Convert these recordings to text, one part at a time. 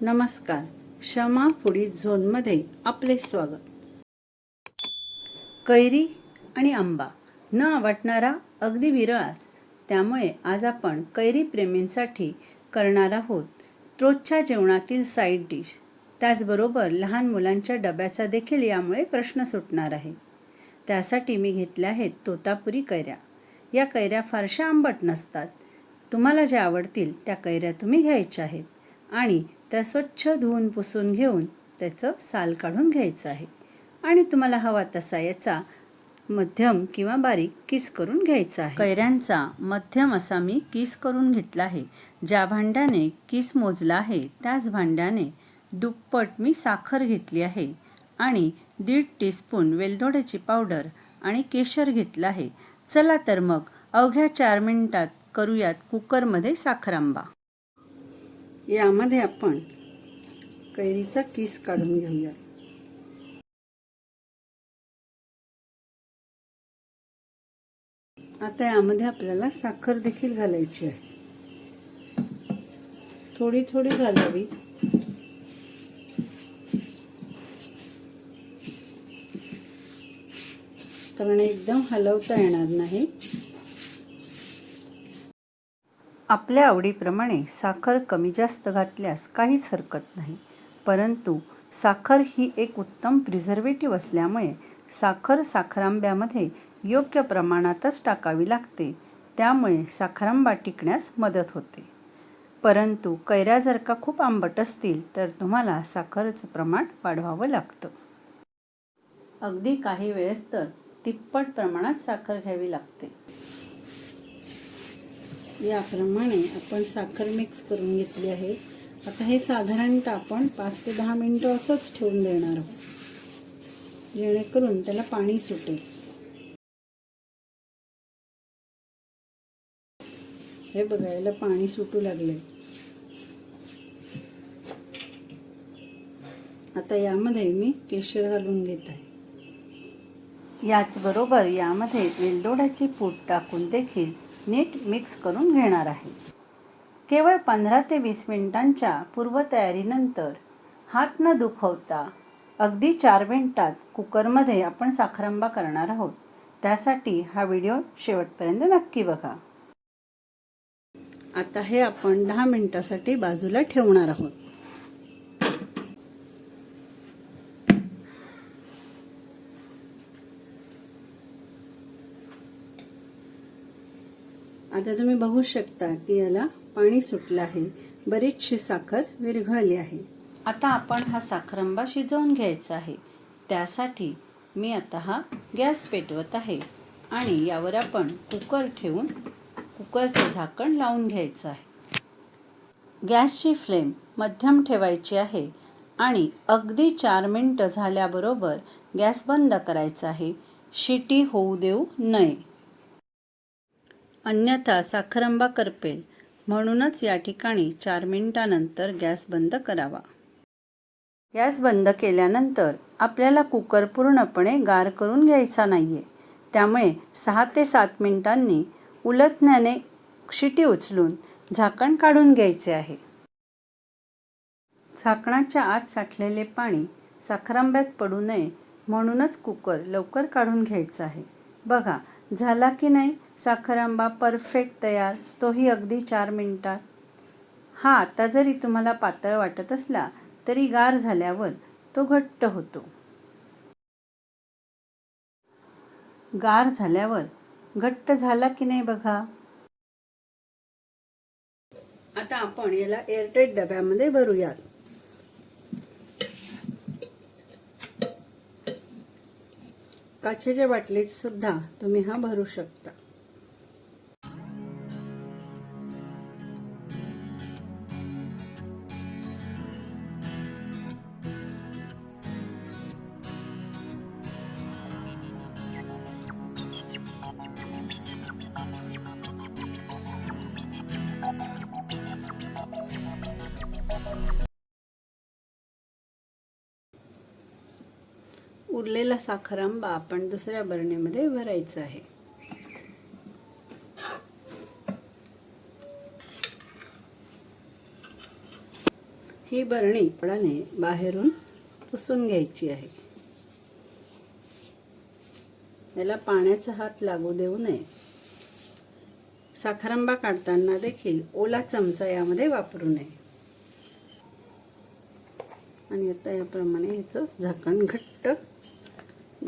नमस्कार. क्षमा पुढील झोनमध्ये आपले स्वागत. कैरी आणि आंबा न आवडणारा अगदी विरळाच. त्यामुळे आज आपण कैरी प्रेमींसाठी करणार आहोत रोजच्या जेवणातील साईड डिश. त्याचबरोबर लहान मुलांच्या डब्याचा देखील यामुळे प्रश्न सुटणार आहे. त्यासाठी मी घेतल्या आहेत तोतापुरी कैऱ्या. या कैऱ्या फारशा आंबट नसतात. तुम्हाला ज्या आवडतील त्या कैऱ्या तुम्ही घ्यायच्या आहेत. आणि त्या स्वच्छ धुवून पुसून घेऊन त्याचं साल काढून घ्यायचं आहे. आणि तुम्हाला हवा तसा याचा मध्यम किंवा बारीक किस करून घ्यायचा आहे. कैऱ्यांचा मध्यम असा मी किस करून घेतला आहे. ज्या भांड्याने किस मोजला आहे त्याच भांड्याने दुप्पट मी साखर घेतली आहे. आणि दीड टीस्पून वेलदोड्याची पावडर आणि केशर घेतलं आहे. चला तर मग अवघ्या चार मिनिटात करूयात कुकरमध्ये साखर आंबा यामध्ये आपण कैरीचा किस काढून घेऊया. आता यामध्ये आपल्याला साखर देखील घालायची आहे. थोडी थोडी घालावी. कारण एकदम हलवता येणार नाही. आपल्या आवडीप्रमाणे साखर कमी जास्त घातल्यास काहीच हरकत नाही. परंतु साखर ही एक उत्तम प्रिझर्वेटिव्ह असल्यामुळे साखर साखरांब्यामध्ये योग्य प्रमाणातच टाकावी लागते. त्यामुळे साखरांबा टिकण्यास मदत होते. परंतु कैऱ्या जर का खूप आंबट असतील तर तुम्हाला साखरेचं प्रमाण वाढवावं लागतं. अगदी काही वेळेस तर तिप्पट प्रमाणात साखर घ्यावी लागते. याप्रमाणे आपण साखर मिक्स करून घेतली आहे. आता हे साधारणतः आपण पाच ते दहा मिनटं असंच ठेवून देणार आहोत. जेणेकरून त्याला पाणी सुटेल. हे बघा याला पाणी सुटू लागले आता यामध्ये मी केशर घालून घेत आहे. याचबरोबर यामध्ये वेलदोड्याचे पूड टाकून देखील नीट मिक्स करून घेणार आहे. केवळ पंधरा ते वीस मिनिटांच्या पूर्वतयारीनंतर हात न दुखवता अगदी चार मिनिटात कुकरमध्ये आपण साखरांबा करणार आहोत. त्यासाठी हा व्हिडिओ शेवटपर्यंत नक्की बघा. आता हे आपण दहा मिनटासाठी बाजूला ठेवणार आहोत. आता तुम्ही बघू शकता की याला पाणी सुटलं आहे. बरीचशी साखर विरघळली आहे. आता आपण हा साखरंबा शिजवून घ्यायचा आहे. त्यासाठी मी आता हा गॅस पेटवत आहे. आणि यावर आपण कुकर ठेवून कुकरचं झाकण लावून घ्यायचं आहे. गॅसची फ्लेम मध्यम ठेवायची आहे आणि अगदी चार मिनटं झाल्याबरोबर गॅस बंद करायचा आहे. शिटी होऊ देऊ नये. अन्यथा साखरंबा करपेल. म्हणूनच या ठिकाणी चार मिनिटानंतर गॅस बंद करावा. गॅस बंद केल्यानंतर आपल्याला कुकर पूर्णपणे गार करून घ्यायचा नाही आहे त्यामुळे सहा ते सात मिनिटांनी उलटण्याने शिटी उचलून झाकण काढून घ्यायचे आहे. झाकणाच्या आत साठलेले पाणी साखरांब्यात पडू नये म्हणूनच कुकर लवकर काढून घ्यायचं आहे. बघा झाला की नाही? साखरांबा परफेक्ट तयार. तोही अगदी चार मिनिटात. हा आता जरी तुम्हाला पातळ वाटत असला तरी गार झाल्यावर तो घट्ट होतो. गार झाल्यावर घट्ट झाला की नाही बघा? आता आपण याला एअरटेट डब्यामध्ये भरूयात. काचेच्या बाटलीत सुद्धा तुम्ही हा भरू शकता. उरलेला साखरांबा आपण दुसऱ्या बरणीमध्ये भरायचा आहे. ही बरणी पडाने बाहेरून पुसून घ्यायची आहे. याला पाण्याचा हात लागू देऊ नये. साखरांबा काढताना देखील ओला चमचा यामध्ये वापरू नये. आणि आता याप्रमाणे याचं झाकण घट्ट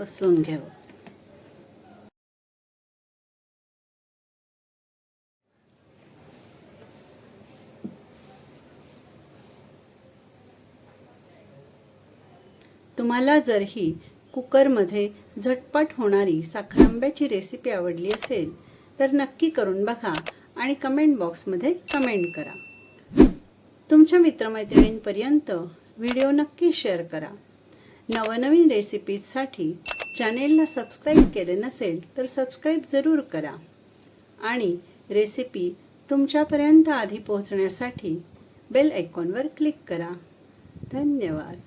बसवून घ्यावं तुम्हाला जर ही कुकरमध्ये झटपट होणारी साखरांब्याची रेसिपी आवडली असेल तर नक्की करून बघा आणि कमेंट बॉक्समध्ये कमेंट करा. तुमच्या मित्रमैत्रिणींपर्यंत व्हिडिओ नक्की शेअर करा. नवनवीन रेसिपीजसाठी चॅनेलला सबस्क्राईब केले नसेल तर सबस्क्राईब जरूर करा. आणि रेसिपी तुमच्यापर्यंत आधी पोहोचण्यासाठी बेल आयकॉनवर क्लिक करा. धन्यवाद.